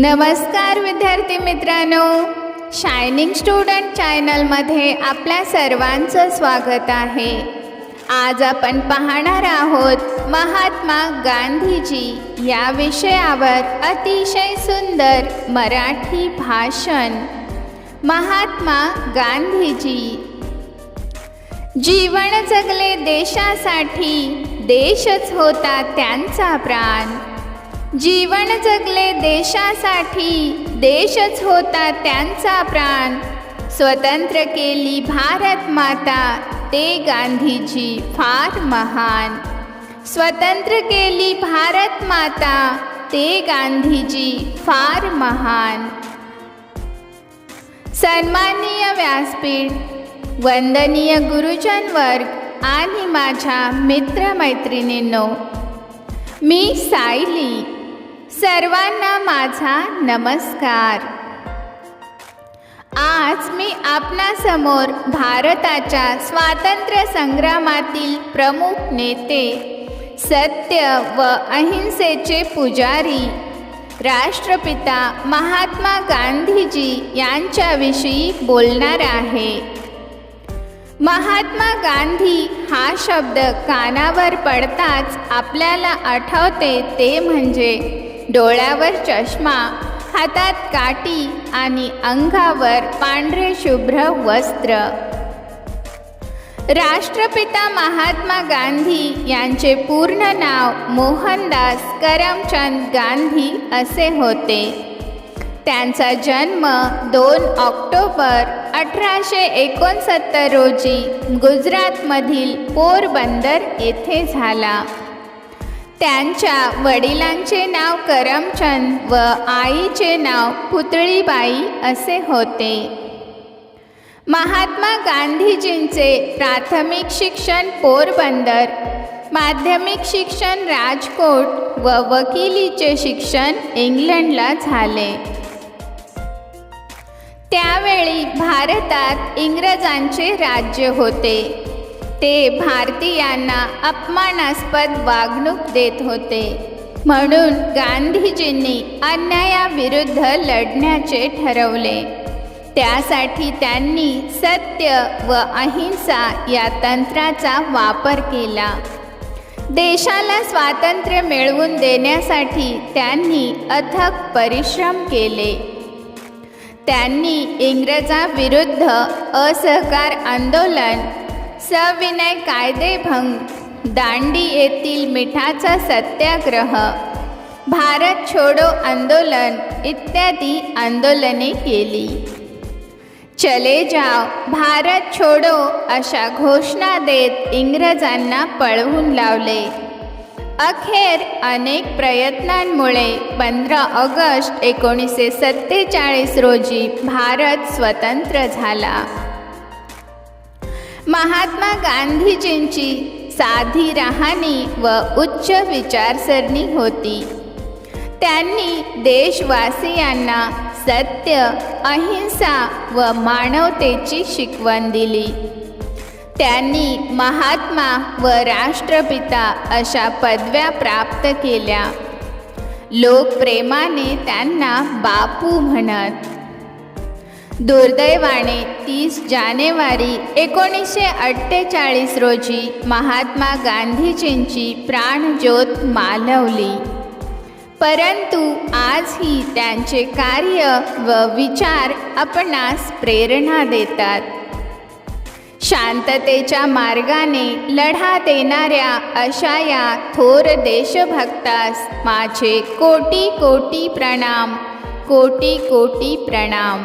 नमस्कार विद्यार्थी मित्रांनो. शायनिंग स्टुडंट चॅनलमध्ये आपल्या सर्वांचं स्वागत आहे. आज आपण पाहणार आहोत महात्मा गांधीजी या विषयावर अतिशय सुंदर मराठी भाषण. महात्मा गांधीजी. जीवन जगले देशासाठी देशच होता त्यांचा प्राण. जीवन जगले देशासाठी देशच होता त्यांचा प्राण. स्वतंत्र केली भारत माता ते गांधीजी फार महान. स्वतंत्र केली भारत माता ते गांधीजी फार महान. सन्माननीय व्यासपीठ वंदनीय गुरुजन वर्ग आणि माझ्या मित्रमैत्रिणींनो मी सायली. सर्वांना माझा नमस्कार. आज मी आपणासमोर भारताच्या स्वातंत्र्य संग्रामातील प्रमुख नेते सत्य व अहिंसेचे पुजारी राष्ट्रपिता महात्मा गांधीजी यांच्याविषयी बोलणार आहे. महात्मा गांधी हा शब्द कानावर पडताच आपल्याला आठवते ते म्हणजे डोळ्यावर चष्मा हातात काठी आणि अंगावर पांढरे शुभ्र वस्त्र. राष्ट्रपिता महात्मा गांधी यांचे पूर्ण नाव मोहनदास करमचंद गांधी असे होते. त्यांचा जन्म दोन ऑक्टोबर अठराशे एकोणसत्तर रोजी गुजरातमधील पोरबंदर येथे झाला. त्यांच्या वडिलांचे नाव करमचंद व आईचे नाव पुतळीबाई असे होते. महात्मा गांधीजींचे प्राथमिक शिक्षण पोरबंदर माध्यमिक शिक्षण राजकोट व वकिलीचे शिक्षण इंग्लंडला झाले. त्यावेळी भारतात इंग्रजांचे राज्य होते. ते भारतीयांना अपमानास्पद वागणूक देत होते. म्हणून गांधीजींनी अन्यायाविरुद्ध लढण्याचे ठरवले. त्यासाठी त्यांनी सत्य व अहिंसा या तंत्राचा वापर केला. देशाला स्वातंत्र्य मिळवून देण्यासाठी त्यांनी अथक परिश्रम केले. त्यांनी इंग्रजाविरुद्ध असहकार आंदोलन सविनय कायदेभंग. दांडी येथील मिठाचा सत्याग्रह. भारत छोडो आंदोलन इत्यादी आंदोलने केली. चले जाव भारत छोडो अशा घोषणा देत इंग्रजांना पळवून लावले. अखेर अनेक प्रयत्नांमुळे पंधरा ऑगस्ट एकोणीसशे सत्तेचाळीस रोजी भारत स्वतंत्र झाला. महात्मा गांधीजींची साधी राहणी व उच्च विचारसरणी होती. त्यांनी देशवासियांना सत्य अहिंसा व मानवतेची शिकवण दिली. त्यांनी महात्मा व राष्ट्रपिता अशा पदव्या प्राप्त केल्या. लोकप्रेमाने त्यांना बापू म्हणत दुर्दैवाने तीस जानेवारी एकोणीसशे अठ्ठेचाळीस रोजी महात्मा गांधीजींची प्राणज्योत मालवली. परंतु आजही त्यांचे कार्य व विचार आपणास प्रेरणा देतात. शांततेच्या मार्गाने लढा देणाऱ्या अशा या थोर देशभक्तास माझे कोटी कोटी प्रणाम कोटी कोटी प्रणाम.